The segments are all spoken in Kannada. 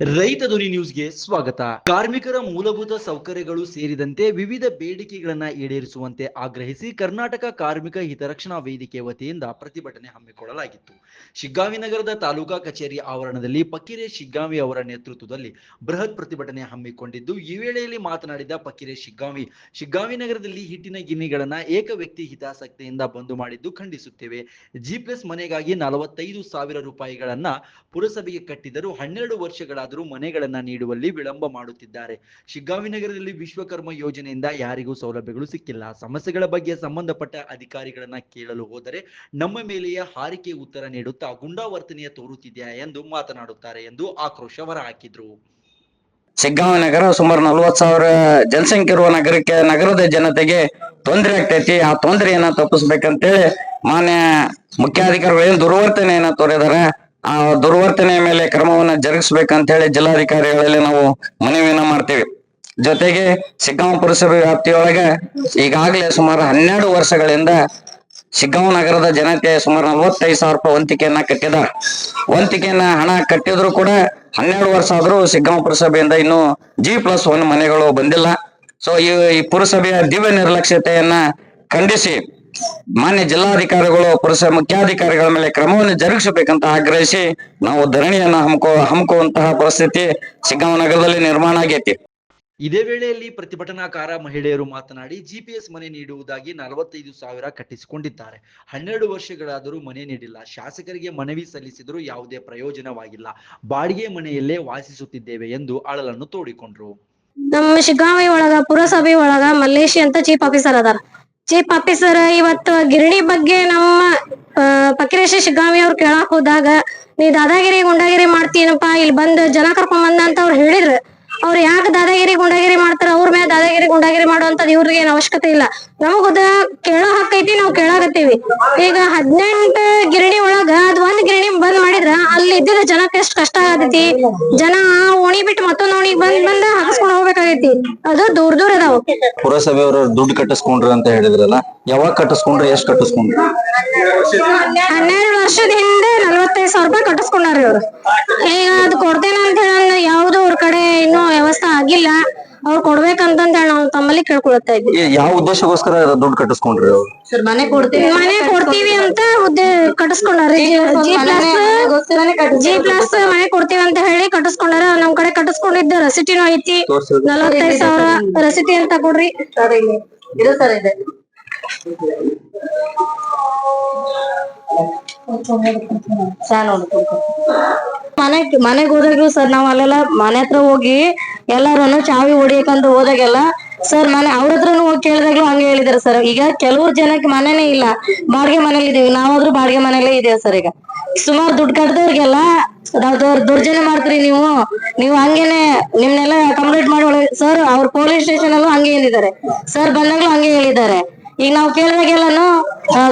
ರೈತ ಧ್ವನಿ ನ್ಯೂಸ್ಗೆ ಸ್ವಾಗತ. ಕಾರ್ಮಿಕರ ಮೂಲಭೂತ ಸೌಕರ್ಯಗಳು ಸೇರಿದಂತೆ ವಿವಿಧ ಬೇಡಿಕೆಗಳನ್ನ ಈಡೇರಿಸುವಂತೆ ಆಗ್ರಹಿಸಿ ಕರ್ನಾಟಕ ಕಾರ್ಮಿಕ ಹಿತರಕ್ಷಣಾ ವೇದಿಕೆ ವತಿಯಿಂದ ಪ್ರತಿಭಟನೆ ಹಮ್ಮಿಕೊಳ್ಳಲಾಗಿತ್ತು. ಶಿಗ್ಗಾವಿ ನಗರದ ತಾಲೂಕಾ ಕಚೇರಿ ಆವರಣದಲ್ಲಿ ಪಕ್ಕಿರೆ ಶಿಗ್ಗಾವಿ ಅವರ ನೇತೃತ್ವದಲ್ಲಿ ಬೃಹತ್ ಪ್ರತಿಭಟನೆ ಹಮ್ಮಿಕೊಂಡಿದ್ದು, ಈ ವೇಳೆಯಲ್ಲಿ ಮಾತನಾಡಿದ ಪಕ್ಕಿರೆ ಶಿಗ್ಗಾವಿ ಶಿಗ್ಗಾವಿ ನಗರದಲ್ಲಿ ಹಿಟ್ಟಿನ ಗಿನ್ನಿಗಳನ್ನ ಏಕ ವ್ಯಕ್ತಿ ಹಿತಾಸಕ್ತಿಯಿಂದ ಬಂದು ಮಾಡಿದ್ದು ಖಂಡಿಸುತ್ತೇವೆ. ಜಿ ಪ್ಲಸ್ ಮನೆಗಾಗಿ ನಲವತ್ತೈದು ಸಾವಿರ ರೂಪಾಯಿಗಳನ್ನ ಪುರಸಭೆಗೆ ಕಟ್ಟಿದರೂ ಹನ್ನೆರಡು ವರ್ಷಗಳಾದರೂ ಮನೆಗಳನ್ನ ನೀಡುವಲ್ಲಿ ವಿಳಂಬ ಮಾಡುತ್ತಿದ್ದಾರೆ. ಶಿಗ್ಗಾವಿ ನಗರದಲ್ಲಿ ವಿಶ್ವಕರ್ಮ ಯೋಜನೆಯಿಂದ ಯಾರಿಗೂ ಸೌಲಭ್ಯಗಳು ಸಿಕ್ಕಿಲ್ಲ. ಸಮಸ್ಯೆಗಳ ಬಗ್ಗೆ ಸಂಬಂಧಪಟ್ಟ ಅಧಿಕಾರಿಗಳನ್ನ ಕೇಳಲು ಹೋದರೆ ನಮ್ಮ ಮೇಲೆಯೇ ಹಾರಿಕೆ ಉತ್ತರ ನೀಡುತ್ತಾ ಗುಂಡಾವರ್ತನೆಯ ತೋರುತ್ತಿದೆಯಾ ಎಂದು ಮಾತನಾಡುತ್ತಾರೆ ಎಂದು ಆಕ್ರೋಶ ಹೊರಹಾಕಿದ್ರು. ಶಿಗ್ಗಾಂವ ನಗರ ಸುಮಾರು ನಲ್ವತ್ ಸಾವಿರ ಜನಸಂಖ್ಯೆ ಇರುವ ನಗರಕ್ಕೆ ನಗರದ ಜನತೆಗೆ ತೊಂದರೆ ಆಗ್ತೈತಿ. ಆ ತೊಂದರೆಯನ್ನ ತಪ್ಪಿಸ್ಬೇಕಂತೇಳಿ ಮಾನ್ಯ ಮುಖ್ಯಾಧಿಕಾರಿಗಳು ಏನ್ ದುರ್ವರ್ತನೆಯನ್ನ ತೋರಿದಾರೆ ಆ ದುರ್ವರ್ತನೆಯ ಮೇಲೆ ಕ್ರಮವನ್ನ ಜರುಗಿಸ್ಬೇಕಂತ ಹೇಳಿ ಜಿಲ್ಲಾಧಿಕಾರಿಗಳಲ್ಲಿ ನಾವು ಮನವಿಯನ್ನ ಮಾಡ್ತೀವಿ. ಜೊತೆಗೆ ಸಿಗ್ಗಾಂವ್ ಪುರಸಭೆ ವ್ಯಾಪ್ತಿಯೊಳಗೆ ಈಗಾಗಲೇ ಸುಮಾರು ಹನ್ನೆರಡು ವರ್ಷಗಳಿಂದ ಶಿಗ್ಗಾಂವ ನಗರದ ಜನತೆ ಸುಮಾರು ನಲವತ್ತೈದು ಸಾವಿರ ರೂಪಾಯಿ ವಂತಿಕೆಯನ್ನ ಕಟ್ಟಿದ್ದಾರೆ ವಂತಿಕೆಯನ್ನ ಹಣ ಕಟ್ಟಿದ್ರು ಕೂಡ ಹನ್ನೆರಡು ವರ್ಷ ಆದ್ರೂ ಸಿಗ್ಗಾಂವ್ ಪುರಸಭೆಯಿಂದ ಇನ್ನು ಜಿ ಪ್ಲಸ್ ಒನ್ ಮನೆಗಳು ಬಂದಿಲ್ಲ. ಸೊ ಈ ಪುರಸಭೆಯ ದಿವ್ಯ ನಿರ್ಲಕ್ಷ್ಯತೆಯನ್ನ ಖಂಡಿಸಿ ಮಾನ್ಯ ಜಿಲ್ಲಾಧಿಕಾರಿಗಳು ಪುರಸಭೆ ಮುಖ್ಯಾಧಿಕಾರಿಗಳ ಮೇಲೆ ಕ್ರಮವನ್ನು ಜರುಗಿಸಬೇಕಂತ ಆಗ್ರಹಿಸಿ ನಾವು ಧರಣಿಯನ್ನ ಹಮ್ಕೋ ಹಮ್ಮಿಕೊಳ್ಳುವಂತಹ ಪರಿಸ್ಥಿತಿ ನಗರದಲ್ಲಿ ನಿರ್ಮಾಣ ಆಗೈತಿ. ಇದೇ ವೇಳೆಯಲ್ಲಿ ಪ್ರತಿಭಟನಾಕಾರ ಮಹಿಳೆಯರು ಮಾತನಾಡಿ ಜಿಪಿಎಸ್ ಮನೆ ನೀಡುವುದಾಗಿ ನಲವತ್ತೈದು ಸಾವಿರ ಕಟ್ಟಿಸಿಕೊಂಡಿದ್ದಾರೆ. ಹನ್ನೆರಡು ವರ್ಷಗಳಾದರೂ ಮನೆ ನೀಡಿಲ್ಲ. ಶಾಸಕರಿಗೆ ಮನವಿ ಸಲ್ಲಿಸಿದರೂ ಯಾವುದೇ ಪ್ರಯೋಜನವಾಗಿಲ್ಲ. ಬಾಡಿಗೆ ಮನೆಯಲ್ಲೇ ವಾಸಿಸುತ್ತಿದ್ದೇವೆ ಎಂದು ಅಳಲನ್ನು ತೋಡಿಕೊಂಡ್ರು. ನಮ್ಮ ಶಿಗ್ಗಾಂವಿ ಒಳಗ ಪುರಸಭೆ ಒಳಗ ಮಲ್ಲೇಶಿ ಅಂತ ಚೀಫ್ ಆಫೀಸರ್ ಅದಾರ. ಚೀಫ್ ಆಫೀಸರ್ ಇವತ್ತು ಗಿರಣಿ ಬಗ್ಗೆ ನಮ್ಮ ಫಕೀರೇಶ ಶಿಗ್ಗಾಂವಿ ಅವ್ರು ಕೇಳಾಕ್ ಹೋದಾಗ, ನೀ ದಾದಾಗಿರಿ, ಗುಂಡಾಗಿರಿ ಮಾಡ್ತೀನಪ್ಪ, ಇಲ್ಲಿ ಬಂದ್ ಜನ ಕರ್ಕೊಂಡ್ ಬಂದ ಅಂತ ಅವ್ರು ಹೇಳಿದ್ರು. ಅವ್ರು ಯಾಕೆ ದಾದಾಗಿರಿ ಗುಂಡಾಗಿರಿ ಮಾಡ್ತಾರ? ಅವ್ರ ಮೇಲೆ ದಾದಾಗಿರಿ ಗುಂಡಾಗಿರಿ ಮಾಡುವಂತದ್ ಇವ್ರಿಗೆ ಏನ್ ಅವಶ್ಯಕತೆ ಇಲ್ಲ. ನಮಗದ ಕೇಳೋ ಹಕ್ಕೈತಿ ನಾವ್ ಕೇಳಾಕತ್ತೀವಿ. ಈಗ ಹದಿನೆಂಟು ಗಿರಣಿ ಒಳಗ ಅದ್ ಒಂದ್ ಗಿರಣಿ ಬಂದ್ ಮಾಡಿದ್ರ ಅಲ್ಲಿ ಇದ್ದಿದ್ದ ಜನಕ್ಕೆ ಎಷ್ಟ್ ಕಷ್ಟ ಆಗತೈತಿ ಜನ ಓಣಿ ಬಿಟ್ಟು ಮತ್ತೊಂದ್ ಓಣಿಗೆ ಬಂದ್ ಬಂದ್ ಹಾಕಸ್ಕೊಂಡ್ ಹೋಗ್ಬೇಕಾಗೈತಿ. ಅದು ದೂರ ದೂರ ಅದಾವ. ಪುರಸಭೆಯವರು ದುಡ್ಡು ಕಟ್ಟಿಸ್ಕೊಂಡ್ರಿ ಅಂತ ಹೇಳಿದ್ರಲ್ಲ ಯಾವಾಗ ಕಟ್ಟಿಸ್ಕೊಂಡ್ರ ಎಷ್ಟ್ ಕಟ್ಟಿಸ್ಕೊಂಡ್ರಿ? ಹನ್ನೆರಡು ವರ್ಷದ ಹಿಂದೆ ನಲವತ್ತೈದು ಸಾವಿರ ರೂಪಾಯಿ ಕಟ್ಟಿಸ್ಕೊಂಡ್ರಿ ಅವ್ರು ಈಗ ಅದು ಕೊಡ್ತೇನೆ ಅಂತ ಹೇಳಲ್ಲ ಯಾವ್ದು ಅವ್ರ ಕಡೆ ಇನ್ನೂ ವ್ಯವಸ್ಥೆ ಆಗಿಲ್ಲ ಅವ್ರು ಕೊಡ್ಬೇಕಂತ ಹೇಳಿ ನಾವು ತಮ್ಮಲ್ಲಿ ಕೇಳ್ಕೊಳ್ತಾ ಇದ್ವಿ. ಯಾವ ಉದ್ದೇಶಕ್ಕೋಸ್ಕರ ದುಡ್ಡು ಕಟ್ಟಿಸ್ಕೊಂಡ್ರಿ? ಅವ್ರು ಮನೆ ಕೊಡ್ತೀವಿ ಮನೆ ಕೊಡ್ತೀವಿ ಅಂತ ಹುದ್ದೆ ಕಟ್ಟಿಸ್ಕೊಂಡಾರಿ. ಜಿ ಪ್ಲಸ್ ಜಿ ಪ್ಲಸ್ ಮನೆ ಕೊಡ್ತೀವಿ ಅಂತ ಹೇಳಿ ಕಟ್ಟಿಸ್ಕೊಂಡಾರ. ನಮ್ ಕಡೆ ಕಟ್ಟಿಸ್ಕೊಂಡಿದ್ದ ರಸಿಟಿನೂ ಐತಿ. ನಲವತ್ತೈದು ಸಾವಿರ ರಸಿಟಿ ಅಂತ ಕೊಡ್ರಿ. ಇದು ಸರ್ ಇದೆ. ಮನೆ ಮನೆಗ್ ಹೋದಾಗ್ಲೂ ಸರ್ ನಾವ್ ಅಲ್ಲೆಲ್ಲ ಮನೆ ಹತ್ರ ಹೋಗಿ ಎಲ್ಲಾರು ಚಾವಿ ಹೊಡಿಯಕಂತ ಹೋದಾಗೆಲ್ಲ ಸರ್ ಮನೆ ಅವ್ರ ಹತ್ರನು ಹೋಗಿ ಕೇಳಿದಾಗ್ಲೂ ಹಂಗೆ ಹೇಳಿದಾರೆ ಸರ್. ಈಗ ಕೆಲವ್ರ ಜನಕ್ಕೆ ಮನೆನೇ ಇಲ್ಲ. ಬಾಡಿಗೆ ಮನೇಲಿ ಇದೀವಿ. ನಾವಾದ್ರೂ ಬಾಡಿಗೆ ಮನೇಲೇ ಇದೀವಿ ಸರ್ ಈಗ. ಸುಮಾರು ದುಡ್ಡು ಕಟ್ಟದವ್ರಿಗೆಲ್ಲ ದೌರ್ಜನ್ಯ ಮಾಡ್ತೀರಿ ನೀವು. ನೀವು ಹಂಗೇನೆ ನಿಮ್ನೆಲ್ಲ ಕಂಪ್ಲೀಟ್ ಮಾಡಿ ಸರ್ ಅವ್ರ ಪೊಲೀಸ್ ಸ್ಟೇಷನ್ ಅಲ್ಲೂ ಹಂಗೆ ಹೇಳಿದ್ದಾರೆ. ಸರ್ ಬಂದಾಗ್ಲೂ ಹಂಗೆ ಹೇಳಿದ್ದಾರೆ. ಈಗ ನಾವು ಕೇಳಿದಾಗೆಲ್ಲಾನು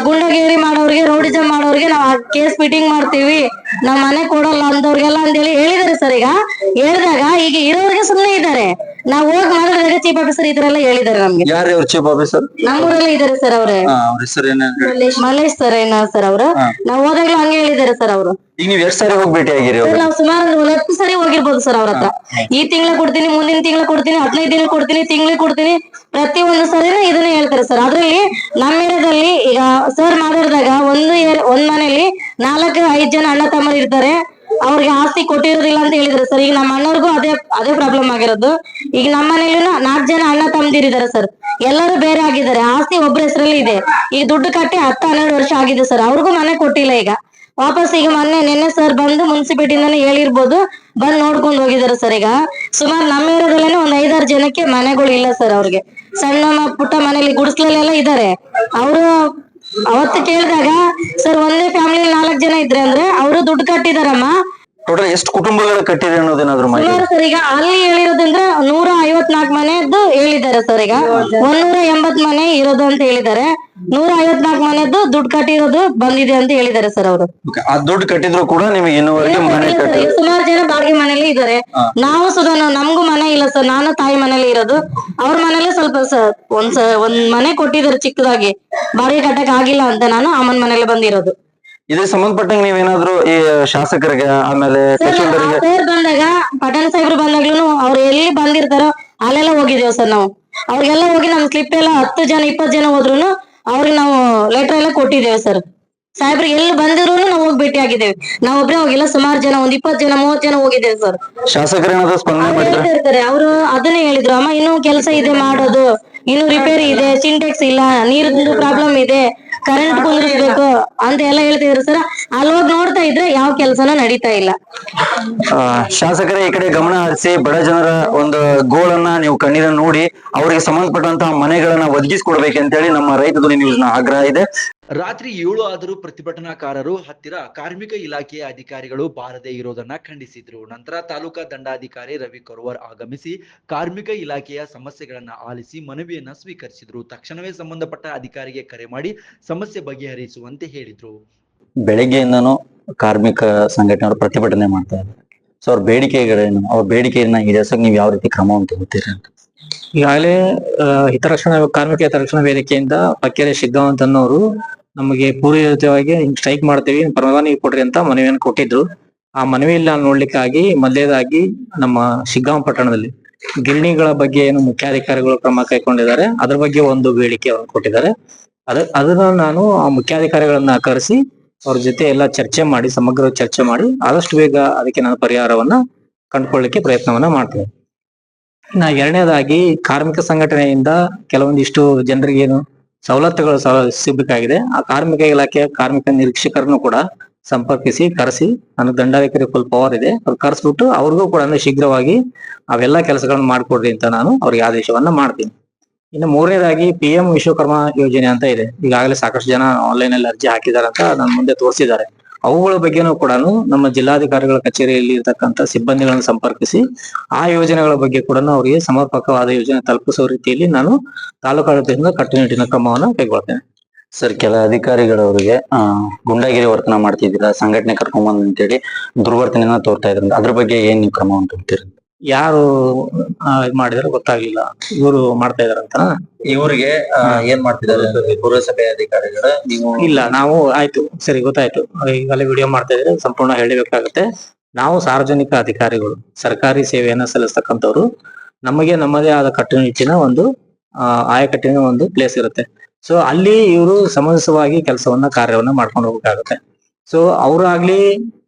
ಗುಂಡಗೇರಿ ಮಾಡೋರಿಗೆ ರೋಡಿಜಮ್ ಮಾಡೋರಿಗೆ ನಾವು ಕೇಸ್ ಮೀಟಿಂಗ್ ಮಾಡ್ತೀವಿ. ನಾವ್ ಮನೆ ಕೊಡಲ್ಲ ಅಂದವ್ರಿಗೆಲ್ಲ ಅಂತೇಳಿ ಹೇಳಿದಾರೆ ಸರ್ ಈಗ. ಹೇಳಿದಾಗ ಈಗ ಇರೋರಿಗೆ ಸುಮ್ನೆ ಇದ್ದಾರೆ. ನಾವ್ ಹೋಗಿ ಮಾಡಿದಾಗ ಚೀಫ್ ಆಫೀಸರ್ ಇದ್ರೆಲ್ಲ ಹೇಳಿದಾರೆ ನಮ್ಗೆ. ಯಾರು ಇವ್ರ ಚೀಫ್ ಆಫೀಸರ್ ನಮ್ಮೂರಲ್ಲೇ ಇದ್ದಾರೆ ಸರ್ ಅವ್ರೆ. ಅವ್ರ ಹೆಸರು ಏನೇನು ಮಲ್ಲೇಶ್ ಸರ್ ಏನ ಸರ್ ಅವರು? ನಾವ್ ಹೋದಾಗ್ಲೂ ಹಂಗೆ ಹೇಳಿದಾರೆ ಸರ್ ಅವರು. ಈಗ ನೀವ್ ಎಷ್ಟ್ ಸಾರಿ ಹೋಗಿ ಭೇಟಿ ಆಗಿರಿ ಅವ್ರು ನಾವ್ ಸುಮಾರು ಒಂದ್ ಹತ್ತು ಸರಿ ಹೋಗಿರ್ಬೋದು ಸರ್ ಅವ್ರ ಹತ್ರ. ಈ ತಿಂಗಳ ಕೊಡ್ತೀನಿ ಮುಂದಿನ ತಿಂಗಳ ಕೊಡ್ತೀನಿ ಹದಿನೈದು ದಿನ ಕೊಡ್ತೀನಿ ತಿಂಗಳಿಗೆ ಕೊಡ್ತೀನಿ ಪ್ರತಿ ಒಂದು ಸರಿನೂ ಇದನ್ನ ಹೇಳ್ತಾರೆ ಸರ್ ಅದ್ರಲ್ಲಿ ನಮ್ಮ ಏರಿಯಾದಲ್ಲಿ ಈಗ ಸರ್ ಮಾತಾಡಿದಾಗ ಒಂದು ಏರ್- ಒಂದ್ ಮನೇಲಿ ನಾಲ್ಕು ಐದ್ ಜನ ಅಣ್ಣ ತಮ್ಮ ಇರ್ತಾರೆ ಅವ್ರಿಗೆ ಆಸ್ತಿ ಕೊಟ್ಟಿರೋದಿಲ್ಲ ಅಂತ ಹೇಳಿದ್ರು ಸರ್ ಈಗ ನಮ್ಮ ಅಣ್ಣವ್ರಿಗೂ ಅದೇ ಅದೇ ಪ್ರಾಬ್ಲಮ್ ಆಗಿರೋದು. ಈಗ ನಮ್ಮ ಮನೇಲಿನ ನಾಲ್ಕು ಜನ ಅಣ್ಣ ತಮ್ಮದಿರಿದ್ದಾರೆ ಸರ್ ಎಲ್ಲರೂ ಬೇರೆ ಆಗಿದ್ದಾರೆ. ಆಸ್ತಿ ಒಬ್ಬರ ಹೆಸರಲ್ಲಿ ಇದೆ. ಈಗ ದುಡ್ಡು ಕಟ್ಟಿ ಹತ್ತು, ಹನ್ನೆರಡು ವರ್ಷ ಆಗಿದೆ ಸರ್ ಅವ್ರಿಗೂ ಮನೆ ಕೊಟ್ಟಿಲ್ಲ ಈಗ. ವಾಪಸ್ ಈಗ ಮೊನ್ನೆ, ನಿನ್ನೆ ಸರ್ ಬಂದು ಮುನ್ಸಿಪಾಲಿಟಿಯಿಂದಾನೆ ಹೇಳಿರ್ಬೋದು. ಬಂದು ನೋಡ್ಕೊಂಡು ಹೋಗಿದಾರೆ ಸರ್ ಈಗ. ಸುಮಾರು ನಮ್ಮ ಏರಿಯಾದಲ್ಲೇನೆ ಒಂದ್ ಐದಾರು ಜನಕ್ಕೆ ಮನೆಗಳು ಇಲ್ಲ ಸರ್ ಅವ್ರಿಗೆ. ಸಣ್ಣ ಪುಟ್ಟ ಮನೇಲಿ ಗುಡಿಸ್ಲೆಲ್ಲ ಇದ್ದಾರೆ. ಅವರು ಅವತ್ತು ಕೇಳಿದಾಗ ಸರ್ ಒಂದೇ ಫ್ಯಾಮಿಲಿ ನಾಲ್ಕು ಜನ ಇದ್ರೆ ಅಂದ್ರೆ ಅವರು ದುಡ್ಡು ಕಟ್ಟಿದಾರಮ್ಮ. ಟೋಟಲ್ ಎಷ್ಟು ಕುಟುಂಬಗಳು ಕಟ್ಟಿದೆ ಅನ್ನೋದೇನಾದ್ರು ಮಾಹಿತಿ? ಸರ್ ಈಗ ಅಲ್ಲಿ ಹೇಳಿರೋದಂದ್ರೆ ನೂರ ಐವತ್ನಾಲ್ಕು ಮನೆಯದ್ದು ಹೇಳಿದ್ದಾರೆ ಸರ್ ಈಗ ಒಂದೂರ ಎಂಬತ್ ಮನೆ ಇರೋದು ಅಂತ ಹೇಳಿದ್ದಾರೆ. ನೂರ ಐವತ್ನಾಲ್ಕು ಮನೆಯದ್ದು ದುಡ್ಡು ಕಟ್ಟಿರೋದು ಬಂದಿದೆ ಅಂತ ಹೇಳಿದ್ದಾರೆ ಸರ್ ಅವರು. ಆ ದುಡ್ಡು ಕಟ್ಟಿದ್ರು ಕೂಡ ನಿಮಗೆ ಇನ್ನೂವರೆಗೆ ಮನೆ ಕಟ್ಟಿ ಸುಮಾರು ಜನ ಬಾಡಿಗೆ ಮನೇಲಿ ಇದ್ದಾರೆ. ನಾವು ಸುಧಾ ನಮಗೂ ಮನೆ ಇಲ್ಲ ಸರ್ ನಾನು ತಾಯಿ ಮನೇಲಿ ಇರೋದು. ಅವ್ರ ಮನೇಲಿ ಸ್ವಲ್ಪ ಸರ್ ಒಂದ್ ಒಂದ್ ಮನೆ ಕೊಟ್ಟಿದ್ದಾರೆ ಚಿಕ್ಕದಾಗಿ. ಬಾಡಿಗೆ ಕಟ್ಟಕ್ ಆಗಿಲ್ಲ ಅಂತ ನಾನು ಅಮ್ಮನ ಮನೇಲಿ ಬಂದಿರೋದು. ಇದಕ್ಕೆ ಸಂಬಂಧಪಟ್ಟಂಗೆ ನೀವೇನಾದ್ರು ಈ ಶಾಸಕರಿಗೆ ಆಮೇಲೆ ತಹಶೀಲ್ದಾರಿಗೆ ಸರ್ ಬಂದಾಗ ಪಟೇಲ್ ಸಾಹೇಬ್ರು ಬಂದಾಗ್ಲೂ ಅವ್ರು ಎಲ್ಲಿ ಬಂದಿರ್ತಾರೋ ಅಲ್ಲೆಲ್ಲ ಹೋಗಿದ್ದೇವೆ ಸರ್ ನಾವು. ಅವ್ರಿಗೆಲ್ಲ ಹೋಗಿ ನಮ್ ಸ್ಲಿಪ್ ಎಲ್ಲ ಹತ್ತು ಜನ ಇಪ್ಪತ್ತು ಜನ ಹೋದ್ರು ಅವ್ರಿಗೆ ನಾವು ಲೆಟರ್ ಎಲ್ಲ ಕೊಟ್ಟಿದ್ದೇವೆ ಸರ್. ಸಾಹೇಬ್ರಿಗೆ ಎಲ್ಲಿ ಬಂದಿದ್ರು ನಾವು ಹೋಗಿ ಭೇಟಿ ಆಗಿದ್ದೇವೆ. ನಾವು ಒಬ್ರೇ ಹೋಗಿಲ್ಲ ಸುಮಾರು ಜನ ಒಂದ್ ಇಪ್ಪತ್ತು ಜನ ಮೂವತ್ ಜನ ಹೋಗಿದ್ದೇವೆ ಸರ್. ಶಾಸಕರು ಸ್ಪಂದನೆ ಅವ್ರು ಮಾಡಿದ್ರೆ? ಹೇಳ್ತಾ ಇರ್ತಾರೆ? ಅವರು ಅದನ್ನೇ ಹೇಳಿದ್ರು ಅಮ್ಮ ಇನ್ನೂ ಕೆಲಸ ಇದೆ ಮಾಡೋದು ಇನ್ನು ರಿಪೇರಿ ಇದೆ ಸಿಂಟೆಕ್ಸ್ ಇಲ್ಲ ನೀರಿಂದು ಪ್ರಾಬ್ಲಮ್ ಇದೆ ಕರೆಂಟ್ ಕುಂದ್ರಿಸ್ಬೇಕು ಅಂತ ಎಲ್ಲ ಹೇಳ್ತಿದ್ರು ಸರ್ ಅಲ್ಲಿ ಹೋಗಿ ನೋಡ್ತಾ ಇದ್ರೆ ಯಾವ ಕೆಲಸನ ನಡೀತಾ ಇಲ್ಲ. ಆ, ಶಾಸಕರೇ ಈ ಕಡೆ ಗಮನ ಹರಿಸಿ ಬಡ ಜನರ ಒಂದು ಗೋಳನ್ನ ನೀವು ಕಣ್ಣಿನ ನೋಡಿ ಅವರಿಗೆ ಸಂಬಂಧಪಟ್ಟಂತಹ ಮನೆಗಳನ್ನ ಒದಗಿಸಿಕೊಡ್ಬೇಕಂತೇಳಿ ನಮ್ಮ ರೈತ ಧ್ವನಿ ನ್ಯೂಸ್ನ ಆಗ್ರಹ ಇದೆ. ರಾತ್ರಿ ಏಳು ಆದರೂ ಪ್ರತಿಭಟನಾಕಾರರು ಹತ್ತಿರ ಕಾರ್ಮಿಕ ಇಲಾಖೆಯ ಅಧಿಕಾರಿಗಳು ಬಾರದೇ ಇರೋದನ್ನ ಖಂಡಿಸಿದ್ರು. ನಂತರ ತಾಲೂಕಾ ದಂಡಾಧಿಕಾರಿ ರವಿ ಕರುವರ್ ಆಗಮಿಸಿ ಕಾರ್ಮಿಕ ಇಲಾಖೆಯ ಸಮಸ್ಯೆಗಳನ್ನ ಆಲಿಸಿ ಮನವಿಯನ್ನ ಸ್ವೀಕರಿಸಿದ್ರು. ತಕ್ಷಣವೇ ಸಂಬಂಧಪಟ್ಟ ಅಧಿಕಾರಿಗೆ ಕರೆ ಮಾಡಿ ಸಮಸ್ಯೆ ಬಗೆಹರಿಸುವಂತೆ ಹೇಳಿದ್ರು. ಬೆಳಗ್ಗೆಯಿಂದನೂ ಕಾರ್ಮಿಕ ಸಂಘಟನೆಯವರು ಪ್ರತಿಭಟನೆ ಮಾಡ್ತಾ ಇದ್ದಾರೆ. ಸೊ ಅವ್ರ ಬೇಡಿಕೆಗಳೇನು? ಅವ್ರ ಬೇಡಿಕೆಯನ್ನ ಈಡೇರ್ಸಕ್ ನೀವು ಯಾವ ರೀತಿ ಕ್ರಮವನ್ನು ತಗೋತೀರಿ ಅಂತ? ಈಗಾಗಲೇ ಹಿತರಕ್ಷಣಾ ಕಾರ್ಮಿಕ ಹಿತರಕ್ಷಣಾ ವೇದಿಕೆಯಿಂದ ಪಕ್ಕೆರೆ ಸಿದ್ಧವಂತ ಅನ್ನೋರು ನಮಗೆ ಪೂರ್ವಯುತವಾಗಿ ಸ್ಟ್ರೈಕ್ ಮಾಡ್ತೀವಿ ಪರವಾನಗಿ ಕೊಡ್ರಿ ಅಂತ ಮನವಿಯನ್ನು ಕೊಟ್ಟಿದ್ರು. ಆ ಮನವಿ ಇಲ್ಲ ನೋಡ್ಲಿಕ್ಕಾಗಿ, ಮೊದಲೇದಾಗಿ ನಮ್ಮ ಶಿಗ್ಗಾಂವ್ ಪಟ್ಟಣದಲ್ಲಿ ಗಿರಣಿಗಳ ಬಗ್ಗೆ ಏನು ಮುಖ್ಯಾಧಿಕಾರಿಗಳು ಕ್ರಮ ಕೈಗೊಂಡಿದ್ದಾರೆ. ಅದ್ರ ಬಗ್ಗೆ ಒಂದು ಬೇಡಿಕೆ ಅವ್ರು ಕೊಟ್ಟಿದ್ದಾರೆ. ಅದ, ಅದನ್ನ ನಾನು ಆ ಮುಖ್ಯಾಧಿಕಾರಿಗಳನ್ನ ಕರೆಸಿ ಅವ್ರ ಜೊತೆ ಎಲ್ಲ ಚರ್ಚೆ ಮಾಡಿ, ಸಮಗ್ರ ಚರ್ಚೆ ಮಾಡಿ ಆದಷ್ಟು ಬೇಗ ಅದಕ್ಕೆ ನಾನು ಪರಿಹಾರವನ್ನ ಕಂಡುಕೊಳ್ಳಿಕ್ಕೆ ಪ್ರಯತ್ನವನ್ನ ಮಾಡ್ತೇನೆ. ಇನ್ನ ಎರಡನೇದಾಗಿ ಕಾರ್ಮಿಕ ಸಂಘಟನೆಯಿಂದ ಕೆಲವೊಂದಿಷ್ಟು ಜನರಿಗೆ ಏನು ಸವಲತ್ತುಗಳು ಸಿಗಬೇಕಾಗಿದೆ. ಆ ಕಾರ್ಮಿಕ ಇಲಾಖೆಯ ಕಾರ್ಮಿಕ ನಿರೀಕ್ಷಕರನ್ನು ಕೂಡ ಸಂಪರ್ಕಿಸಿ, ಕರೆಸಿ ನನಗೆ ದಂಡಾಧಿಕಾರಿ ಫುಲ್ ಪವರ್ ಇದೆ. ಅವ್ರು ಕರೆಸ್ಬಿಟ್ಟು ಅವ್ರಿಗೂ ಕೂಡ ಶೀಘ್ರವಾಗಿ ಅವೆಲ್ಲ ಕೆಲಸಗಳನ್ನು ಮಾಡಿಕೊಡ್ರಿ ಅಂತ ನಾನು ಅವ್ರಿಗೆ ಆದೇಶವನ್ನ ಮಾಡ್ತೀನಿ. ಇನ್ನು ಮೂರನೇದಾಗಿ ಪಿ ಎಂ ವಿಶ್ವಕರ್ಮ ಯೋಜನೆ ಅಂತ ಇದೆ. ಈಗಾಗಲೇ ಸಾಕಷ್ಟು ಜನ ಆನ್ಲೈನ್ ಅಲ್ಲಿ ಅರ್ಜಿ ಹಾಕಿದ್ದಾರೆ ಅಂತ ನನ್ನ ಮುಂದೆ ತೋರಿಸಿದ್ದಾರೆ. ಅವುಗಳ ಬಗ್ಗೆನೂ ಕೂಡ ನಮ್ಮ ಜಿಲ್ಲಾಧಿಕಾರಿಗಳ ಕಚೇರಿಯಲ್ಲಿ ಇರತಕ್ಕಂತ ಸಿಬ್ಬಂದಿಗಳನ್ನು ಸಂಪರ್ಕಿಸಿ, ಆ ಯೋಜನೆಗಳ ಬಗ್ಗೆ ಕೂಡ ಅವರಿಗೆ ಸಮರ್ಪಕವಾದ ಯೋಜನೆ ತಲುಪಿಸುವ ರೀತಿಯಲ್ಲಿ ನಾನು ತಾಲೂಕಾಡಳಿತದಿಂದ ಕಟ್ಟುನಿಟ್ಟಿನ ಕ್ರಮವನ್ನು ಕೈಗೊಳ್ತೇನೆ. ಸರ್, ಕೆಲ ಅಧಿಕಾರಿಗಳವರಿಗೆ ಗುಂಡಾಗಿರಿ ವರ್ತನೆ ಮಾಡ್ತಿದ್ದೀರಾ, ಸಂಘಟನೆ ಕರ್ಕೊಂಡ್ಬಂದು ಅಂತೇಳಿ ದುರ್ವರ್ತನೆಯನ್ನ ತೋರ್ತಾ ಇದ್ರಿಂದ ಅದ್ರ ಬಗ್ಗೆ ಏನ್ ನೀವು ಕ್ರಮವನ್ನು ತಗೋತೀರಿ? ಯಾರು ಮಾಡಿದಾರೆ ಗೊತ್ತಾಗ್ಲಿಲ್ಲ. ಇವರು ಮಾಡ್ತಾ ಇದಾರಂತ ಇವರಿಗೆ ಏನ್ ಮಾಡ್ತಿದ್ದಾರೆ ಪುರಸಭೆ ಅಧಿಕಾರಿಗಳು? ನೀವು ಇಲ್ಲ ನಾವು ಆಯ್ತು ಸರಿ ಗೊತ್ತಾಯ್ತು. ಈಗಲೇ ವಿಡಿಯೋ ಮಾಡ್ತಾ ಇದ್ರೆ ಸಂಪೂರ್ಣ ಹೇಳಬೇಕಾಗುತ್ತೆ. ನಾವು ಸಾರ್ವಜನಿಕ ಅಧಿಕಾರಿಗಳು ಸರ್ಕಾರಿ ಸೇವೆಯನ್ನ ಸಲ್ಲಿಸ್ತಕ್ಕಂಥವ್ರು ನಮಗೆ ನಮ್ಮದೇ ಆದ ಕಟ್ಟುನಿಟ್ಟಿನ ಒಂದು ಆಯಕಟ್ಟಿನ ಒಂದು ಪ್ಲೇಸ್ ಇರುತ್ತೆ. ಸೊ ಅಲ್ಲಿ ಇವರು ಸಮಂಜಸವಾಗಿ ಕೆಲಸವನ್ನ ಕಾರ್ಯವನ್ನ ಮಾಡ್ಕೊಂಡು ಹೋಗಬೇಕಾಗತ್ತೆ. ಸೊ ಅವರಾಗ್ಲಿ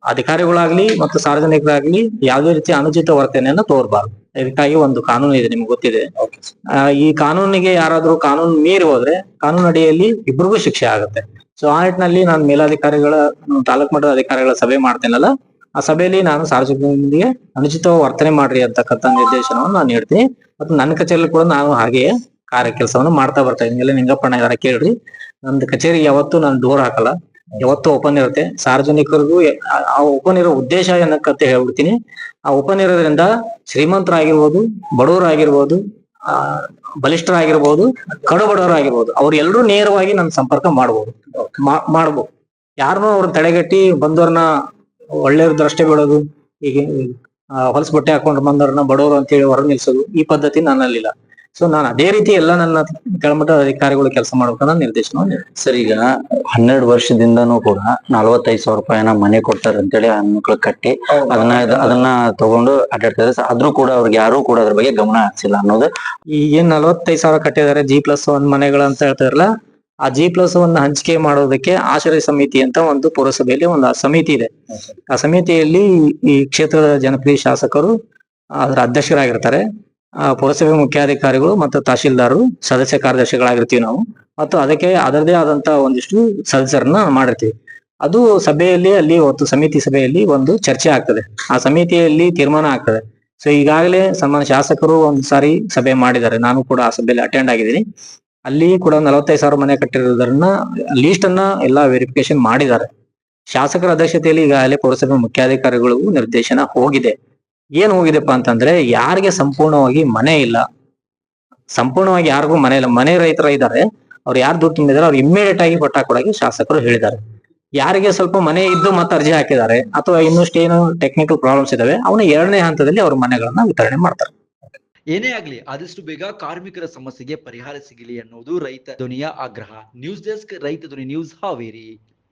ಅಧಿಕಾರಿಗಳಾಗ್ಲಿ ಮತ್ತು ಸಾರ್ವಜನಿಕರಾಗ್ಲಿ ಯಾವುದೇ ರೀತಿ ಅನುಚಿತ ವರ್ತನೆಯನ್ನ ತೋರ್ಬಾರ್ದು. ಇದಕ್ಕಾಗಿ ಒಂದು ಕಾನೂನು ಇದೆ ನಿಮ್ಗೆ ಗೊತ್ತಿದೆ. ಆ, ಈ ಕಾನೂನಿಗೆ ಯಾರಾದ್ರೂ ಕಾನೂನು ಮೀರಿ ಹೋದ್ರೆ ಕಾನೂನು ಅಡಿಯಲ್ಲಿ ಇಬ್ರಿಗೂ ಶಿಕ್ಷೆ ಆಗುತ್ತೆ. ಸೊ ಆ ನಿಟ್ಟಿನಲ್ಲಿ ನಾನು ಮೇಲಾಧಿಕಾರಿಗಳ ತಾಲೂಕ್ ತಾಲೂಕು ಮಟ್ಟದ ಅಧಿಕಾರಿಗಳ ಸಭೆ ಮಾಡ್ತೇನಲ್ಲ ಆ ಸಭೆಯಲ್ಲಿ ನಾನು ಸಾರ್ವಜನಿಕರಿಗೆ ಅನುಚಿತ ವರ್ತನೆ ಮಾಡ್ರಿ ಅಂತಕ್ಕಂಥ ನಿರ್ದೇಶನವನ್ನು ನಾನು ನೀಡ್ತೀನಿ. ಮತ್ತು ನನ್ನ ಕಚೇರಿಯಲ್ಲಿ ಕೂಡ ನಾನು ಹಾಗೆಯೇ ಕಾರ್ಯ ಕೆಲಸವನ್ನು ಮಾಡ್ತಾ ಬರ್ತಾ ಇದ್ದೀನಿ. ಎಲ್ಲ ನಿಂಗಪ್ಪಣ್ಣ ಯಾರ ಕೇಳ್ರಿ. ನಂದು ಕಚೇರಿ ಯಾವತ್ತೂ ನಾನು ಡೋರ್ ಹಾಕಲ್ಲ. ಯಾವತ್ತೂ ಓಪನ್ ಇರುತ್ತೆ. ಸಾರ್ವಜನಿಕರಿಗೂ ಆ- ಓಪನ್ ಇರೋ ಉದ್ದೇಶ ಏನಕ್ಕಂತ ಹೇಳ್ಬಿಡ್ತೀನಿ. ಆ ಓಪನ್ ಇರೋದ್ರಿಂದ ಶ್ರೀಮಂತರಾಗಿರ್ಬೋದು ಬಡವರಾಗಿರ್ಬೋದು ಆ ಬಲಿಷ್ಠರಾಗಿರ್ಬೋದು ಕಡು ಬಡವರಾಗಿರ್ಬೋದು ಅವ್ರು ಎಲ್ಲರೂ ನೇರವಾಗಿ ನನ್ನ ಸಂಪರ್ಕ ಮಾಡ್ಬೋದು. ಮಾಡ್ಬೋದು. ಯಾರನ್ನೂ ಅವ್ರ ತಡೆಗಟ್ಟಿ ಬಂದವ್ರನ್ನ ಒಳ್ಳೆಯವ್ರದ್ದಷ್ಟೇ ಬಿಡೋದು ಈಗ ಆ, ಹೊಲಸು ಬಟ್ಟೆ ಹಾಕೊಂಡು ಬಂದವ್ರನ್ನ ಬಡವರು ಅಂತೇಳಿ ಹೊರ ನಿಲ್ಸೋದು ಈ ಪದ್ಧತಿ ನನ್ನಲ್ಲಿಲ್ಲ. ಸೊ ನಾನು ಅದೇ ರೀತಿ ಎಲ್ಲ ನನ್ನ ಕೆಳಮಟ್ಟ ಅಧಿಕಾರಿಗಳು ಕೆಲಸ ಮಾಡ್ಬೇಕನ್ನೋ ನಿರ್ದೇಶನವನ್ನು ನೀಡಿದೆ. ಸರ್ ಈಗ ಹನ್ನೆರಡು ವರ್ಷದಿಂದನೂ ಕೂಡ ನಲವತ್ತೈದು ಸಾವಿರ ರೂಪಾಯಿನ ಮನೆ ಕೊಡ್ತಾರೆ ಅಂತೇಳಿ ಹೆಣ್ಮಕ್ಳು ಕಟ್ಟಿ ಅದನ್ನ ಅದನ್ನ ತಗೊಂಡು ಅಡ್ಡಾಡ್ತಾರೆ ಆದ್ರೂ ಕೂಡ ಅವ್ರಿಗೆ ಯಾರು ಕೂಡ ಅದ್ರ ಬಗ್ಗೆ ಗಮನ ಹರಿಸಿಲ್ಲ ಅನ್ನೋದು. ಈ ಏನ್ ನಲವತ್ತೈದು ಸಾವಿರ ಕಟ್ಟಿದ್ದಾರೆ ಜಿ ಪ್ಲಸ್ ಒನ್ ಮನೆಗಳು ಅಂತ ಹೇಳ್ತಾರಲ್ಲ ಆ ಜಿ ಪ್ಲಸ್ ಒನ್ ಹಂಚಿಕೆ ಮಾಡೋದಕ್ಕೆ ಆಶ್ರಯ ಸಮಿತಿ ಅಂತ ಒಂದು ಪುರಸಭೆಯಲ್ಲಿ ಒಂದು ಆ ಸಮಿತಿ ಇದೆ. ಆ ಸಮಿತಿಯಲ್ಲಿ ಈ ಕ್ಷೇತ್ರದ ಜನಪ್ರಿಯ ಶಾಸಕರು ಅದರ ಅಧ್ಯಕ್ಷರಾಗಿರ್ತಾರೆ. ಪುರಸಭೆ ಮುಖ್ಯಾಧಿಕಾರಿಗಳು ಮತ್ತು ತಹಶೀಲ್ದಾರರು, ಸದಸ್ಯ ಕಾರ್ಯದರ್ಶಿಗಳಾಗಿರ್ತೀವಿ ನಾವು. ಮತ್ತು ಅದಕ್ಕೆ ಅದರದೇ ಆದಂತ ಒಂದಿಷ್ಟು ಸದಸ್ಯರನ್ನ ಮಾಡಿರ್ತೀವಿ. ಅದು ಸಭೆಯಲ್ಲಿ, ಅಲ್ಲಿ ಒಂದು ಸಮಿತಿ ಸಭೆಯಲ್ಲಿ ಒಂದು ಚರ್ಚೆ ಆಗ್ತದೆ. ಆ ಸಮಿತಿಯಲ್ಲಿ ತೀರ್ಮಾನ ಆಗ್ತದೆ. ಸೊ ಈಗಾಗಲೇ ಸನ್ಮಾನ್ಯ ಶಾಸಕರು ಒಂದು ಸಾರಿ ಸಭೆ ಮಾಡಿದ್ದಾರೆ. ನಾನು ಕೂಡ ಆ ಸಭೆಯಲ್ಲಿ ಅಟೆಂಡ್ ಆಗಿದ್ದೀನಿ. ಅಲ್ಲಿ ಕೂಡ ನಲವತ್ತೈದು ಸಾವಿರ ಮನೆ ಕಟ್ಟಿರೋದನ್ನ ಲೀಸ್ಟ್ ಅನ್ನ ಎಲ್ಲಾ ವೆರಿಫಿಕೇಶನ್ ಮಾಡಿದ್ದಾರೆ. ಶಾಸಕರ ಅಧ್ಯಕ್ಷತೆಯಲ್ಲಿ ಈಗಾಗಲೇ ಪುರಸಭೆ ಮುಖ್ಯಾಧಿಕಾರಿಗಳಿಗೂ ನಿರ್ದೇಶನ ಹೋಗಿದೆ. ಏನ್ ಹೋಗಿದೆಪ್ಪ ಅಂತಂದ್ರೆ ಯಾರಿಗೆ ಸಂಪೂರ್ಣವಾಗಿ ಮನೆ ಇಲ್ಲ. ಸಂಪೂರ್ಣವಾಗಿ ಯಾರಿಗೂ ಮನೆ ಇಲ್ಲ. ಮನೆ ರೈತರ ಇದ್ದಾರೆ. ಅವ್ರು ಯಾರು ದುಡ್ಡು ತುಂಬಿದಾರೆ ಅವ್ರು ಇಮ್ಮಿಡಿಯೇಟ್ ಆಗಿ ಪಟ್ಟ ಕೊಡೋಕೆ ಶಾಸಕರು ಹೇಳಿದ್ದಾರೆ. ಯಾರಿಗೆ ಸ್ವಲ್ಪ ಮನೆ ಇದ್ದು ಮತ್ತೆ ಅರ್ಜಿ ಹಾಕಿದ್ದಾರೆ ಅಥವಾ ಇನ್ನಷ್ಟು ಏನು ಟೆಕ್ನಿಕಲ್ ಪ್ರಾಬ್ಲಮ್ಸ್ ಇದಾವೆ ಅವನ್ನ ಎರಡನೇ ಹಂತದಲ್ಲಿ ಅವ್ರ ಮನೆಗಳನ್ನ ವಿತರಣೆ ಮಾಡ್ತಾರೆ. ಏನೇ ಆಗ್ಲಿ, ಆದಷ್ಟು ಬೇಗ ಕಾರ್ಮಿಕರ ಸಮಸ್ಯೆಗೆ ಪರಿಹಾರ ಸಿಗಲಿ ಅನ್ನೋದು ರೈತ ಧ್ವನಿಯ ಆಗ್ರಹ. ನ್ಯೂಸ್ ಡೆಸ್ಕ್, ರೈತ ಧ್ವನಿ ನ್ಯೂಸ್ ಹಾವೇರಿ.